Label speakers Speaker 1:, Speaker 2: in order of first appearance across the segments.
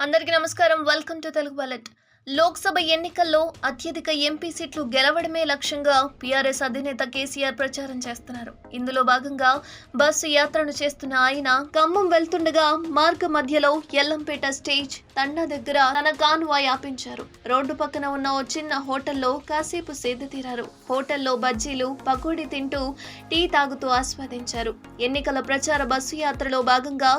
Speaker 1: అందరికీ నమస్కారం. Welcome to Telugu బలెట్ లోక్సభ ఎన్నికల్లో అత్యధిక ఎంపీ సీట్లు గెలవడమే లక్ష్యంగా పీఆర్ఎస్ అధినేత కేసీఆర్ ప్రచారం చేస్తున్నారు. ఇందులో భాగంగా బస్సు యాత్రను చేస్తున్న ఆయన ఖమ్మం వెళ్తుండగా మార్గ మధ్యలో ఎల్లంపేట స్టేజ్ తండా దగ్గర తన కాన్వాయ్ ఆపించారు. రోడ్డు పక్కన ఉన్న ఓ చిన్న హోటల్లో కాసేపు సేద తీరారు. హోటల్లో బజ్జీలు పకోడీ తింటూ టీ తాగుతూ ఆస్వాదించారు. ఎన్నికల ప్రచార బస్సు యాత్రలో భాగంగా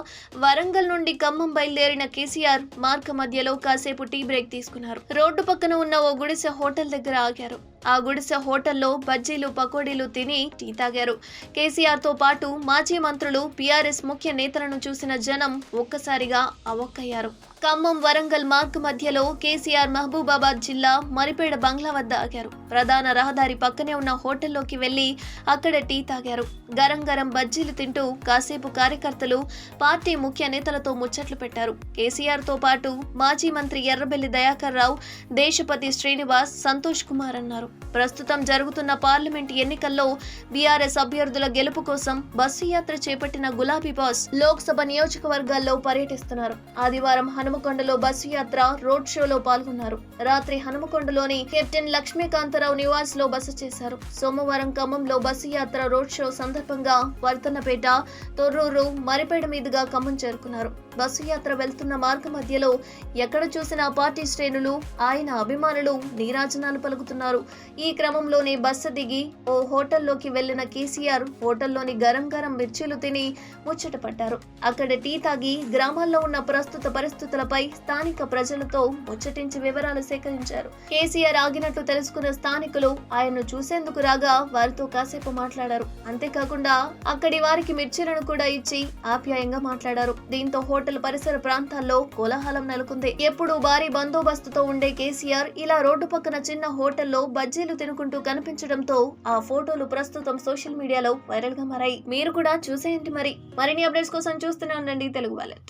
Speaker 1: వరంగల్ నుండి ఖమ్మం బయలుదేరిన కేసీఆర్ మార్గ మధ్యలో కాసేపు టీ బ్రేక్ తీసుకున్నారు. రోడ్డు పక్కన ఉన్న ఓ గుడిసె హోటల్ దగ్గర ఆగారు. ఆ గుడిసె హోటల్లో బజ్జీలు పకోడీలు తిని టీ తాగారు. కేసీఆర్తో పాటు మాజీ మంత్రులు పీఆర్ఎస్ ముఖ్య నేతలను చూసిన జనం ఒక్కసారిగా అవక్కయ్యారు. ఖమ్మం వరంగల్ మార్గ్ మధ్యలో కేసీఆర్ మహబూబాబాద్ జిల్లా మరిపేడ బంగ్లా వద్ద ఆగారు. ప్రధాన రహదారి పక్కనే ఉన్న హోటల్లోకి వెళ్ళి అక్కడ టీ తాగారు. గరం గరం బజ్జీలు తింటూ కాసేపు కార్యకర్తలు పార్టీ ముఖ్య నేతలతో ముచ్చట్లు పెట్టారు. కేసీఆర్తో పాటు మాజీ మంత్రి ఎర్రబెల్లి దయాకర్ రావు దేశపతి శ్రీనివాస్ సంతోష్ కుమార్ అన్నారు. ప్రస్తుతం జరుగుతున్న పార్లమెంట్ ఎన్నికల్లో బీఆర్ఎస్ అభ్యర్థుల గెలుపు కోసం బస్సు యాత్ర చేపట్టిన గులాబీ బాస్ లోక్సభ నియోజకవర్గాల్లో పర్యటిస్తున్నారు. ఆదివారం హనుమకొండలో బస్సు యాత్ర రోడ్ షోలో పాల్గొన్నారు. రాత్రి హనుమకొండలోని కెప్టెన్ లక్ష్మీకాంతరావు నివాస్లో బస చేశారు. సోమవారం ఖమ్మంలో బస్సు యాత్ర రోడ్ షో సందర్భంగా వర్తన్నపేట తొర్రూరు మరిపేట మీదుగా ఖమ్మం చేరుకున్నారు. బస్సు యాత్ర వెళ్తున్న మార్గ మధ్యలో ఎక్కడ చూసినా పార్టీ శ్రేణులు ఆయన అభిమానులు నీరాజనాలు పలుకుతున్నారు. ఈ క్రమంలోనే బస్సు దిగి ఓ హోటల్లోకి వెళ్ళిన కేసీఆర్ హోటల్లోని గరం గరం మిర్చీలు తిని ముచ్చట పడ్డారు. అక్కడ టీ తాగి గ్రామాల్లో ఉన్న ప్రస్తుత పరిస్థితులపై స్థానిక ప్రజలతో ముచ్చటించి వివరాలు సేకరించారు. కేసీఆర్ ఆగినట్లు తెలుసుకున్న స్థానికులు ఆయన్ను చూసేందుకు రాగా వారితో కాసేపు మాట్లాడారు. అంతేకాకుండా అక్కడి వారికి మిర్చీలను కూడా ఇచ్చి ఆప్యాయంగా మాట్లాడారు. దీంతో హోటల్ పరిసర ప్రాంతాల్లో కోలాహలం నెలకొంది. ఎప్పుడు భారీ బందోబస్తుతో ఉండే కేసీఆర్ ఇలా రోడ్డు పక్కన చిన్న హోటల్లో బజ్జీలు తినుకుంటూ కనిపించడంతో ఆ ఫోటోలు ప్రస్తుతం సోషల్ మీడియాలో వైరల్గా మారాయి. మీరు కూడా చూసేయండి మరి. మరిన్ని అప్డేట్స్ కోసం చూస్తూనే ఉండండి తెలుగు వాళ్ళ